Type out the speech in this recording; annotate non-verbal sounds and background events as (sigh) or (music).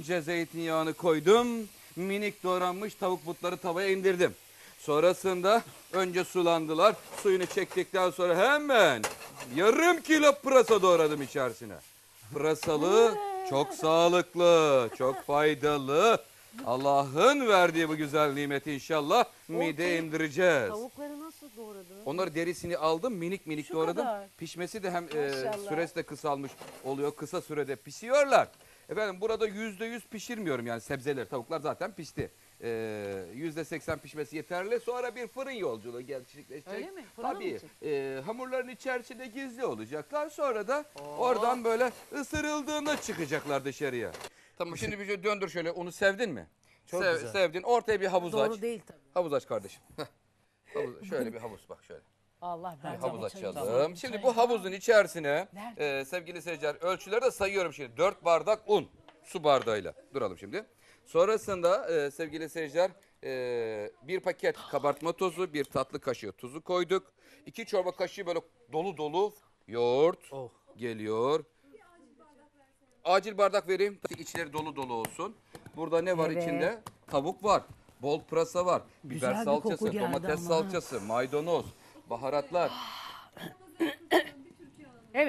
önce zeytinyağını koydum. Minik doğranmış tavuk butları tavaya indirdim. Sonrasında önce sulandılar. Suyunu çektikten sonra hemen yarım kilo pırasa doğradım içerisine. Pırasalı çok sağlıklı, çok faydalı. Allah'ın verdiği bu güzel nimeti inşallah mideye indireceğiz. Tavukları? Onları derisini aldım minik minik Şu doğradım. kadar. Pişmesi de hem e, Maşallah. süresi de kısalmış oluyor. Kısa sürede pişiyorlar. Efendim burada yüzde yüz pişirmiyorum yani sebzeler tavuklar zaten pişti. E, Yüzde seksen pişmesi yeterli. Sonra bir fırın yolculuğu gerçekleşecek. Öyle mi? Fırına mı Tabii. gidecek? E, hamurların içerisinde gizli olacaklar. Sonra da oradan böyle ısırıldığında çıkacaklar dışarıya. Tamam şimdi bir şey döndür şöyle. Onu sevdin mi? Çok Sev- güzel. Sevdin. Ortaya bir havuz aç. Doğru değil tabii. Havuz aç kardeşim. Heh. Havuz, şöyle bir havuz bak şöyle. Allah ben Havuz açalım. Şimdi bu havuzun içerisine e, sevgili seyirciler ölçüleri de sayıyorum şimdi. 4 bardak un su bardağıyla. Duralım şimdi. Sonrasında e, sevgili seyirciler e, bir paket (gasps) kabartma tozu, bir tatlı kaşığı tuzu koyduk. İki çorba kaşığı böyle dolu dolu yoğurt Oh. geliyor. Acil bardak vereyim. İçleri dolu dolu olsun. Burada ne var Evet. içinde? Tavuk var. Bol pırasa var. Biber Güzel bir salçası, geldi domates ama. salçası, maydanoz, baharatlar.